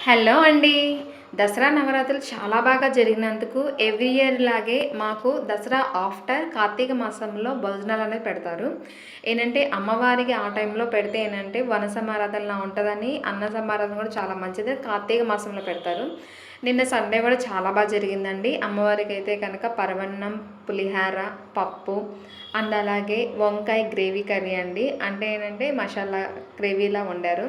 Hello అండి. దసరా నవరాత్రులు చాలా బాగా జరిగినందుకు ఎవ్రీ ఇయర్ లాగే మాకు దసరా ఆఫ్టర్ కార్తీక మాసంలో భోజనాలు అనేది పెడతారు. ఏంటంటే అమ్మవారికి ఆ టైంలో పెడితే ఏంటంటే వన సమారాధనలా ఉంటుందని అన్న సమారాధన కూడా చాలా మంచిది కార్తీక మాసంలో పెడతారు. నిన్న సండే కూడా చాలా బాగా జరిగిందండి. అమ్మవారికి అయితే కనుక పరవన్నం పులిహార పప్పు అండ్ అలాగే వంకాయ గ్రేవీ కర్రీ అండి. అంటే ఏంటంటే మసాలా గ్రేవీలా వండారు.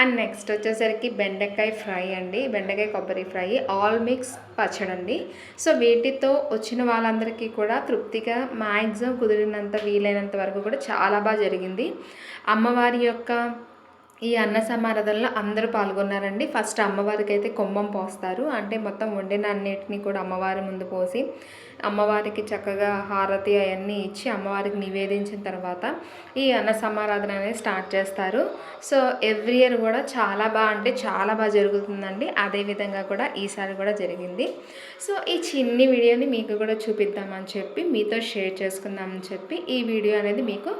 అండ్ నెక్స్ట్ వచ్చేసరికి బెండకాయ ఫ్రై అండి. బెండకాయ కొబ్బరి ఫ్రై ఆల్ మిక్స్ పచ్చడండి. సో వీటితో వచ్చిన వాళ్ళందరికీ కూడా తృప్తిగా మ్యాక్సిమం కుదిరినంత వీలైనంత వరకు కూడా చాలా బాగా జరిగింది. అమ్మవారి యొక్క ఈ అన్న సమారాధనలో అందరూ పాల్గొన్నారండి. ఫస్ట్ అమ్మవారికి అయితే కొమ్మం పోస్తారు. అంటే మొత్తం వండిన అన్నిటిని కూడా అమ్మవారి ముందు పోసి అమ్మవారికి చక్కగా హారతి అవన్నీ ఇచ్చి అమ్మవారికి నివేదించిన తర్వాత ఈ అన్న సమారాధన అనేది స్టార్ట్ చేస్తారు. సో ఎవ్రీ ఇయర్ కూడా చాలా బాగా అంటే చాలా బాగా జరుగుతుందండి. అదేవిధంగా కూడా ఈసారి కూడా జరిగింది. సో ఈ చిన్ని వీడియోని మీకు కూడా చూపిద్దామని చెప్పి మీతో షేర్ చేసుకుందామని చెప్పి ఈ వీడియో అనేది మీకు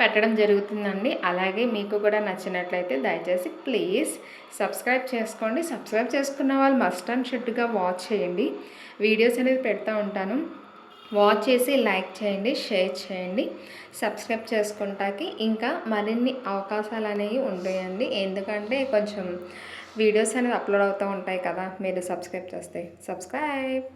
పెట్టడం జరుగుతుందండి. అలాగే మీకు కూడా నచ్చినట్లయితే దయచేసి ప్లీజ్ సబ్స్క్రైబ్ చేసుకోండి. సబ్స్క్రైబ్ చేసుకున్న వాళ్ళు మస్ట్ అండ్ షుడ్గా వాచ్ చేయండి. వీడియోస్ అనేది పెడతా ఉంటాను. వాచ్ చేసి లైక్ చేయండి షేర్ చేయండి. సబ్స్క్రైబ్ చేసుకుంటాకి ఇంకా మరిన్ని అవకాశాలు అనేవి ఉంటాయండి. ఎందుకంటే కొంచెం వీడియోస్ అనేది అప్లోడ్ అవుతూ ఉంటాయి కదా మీరు సబ్స్క్రైబ్ చేస్తే. సబ్స్క్రైబ్.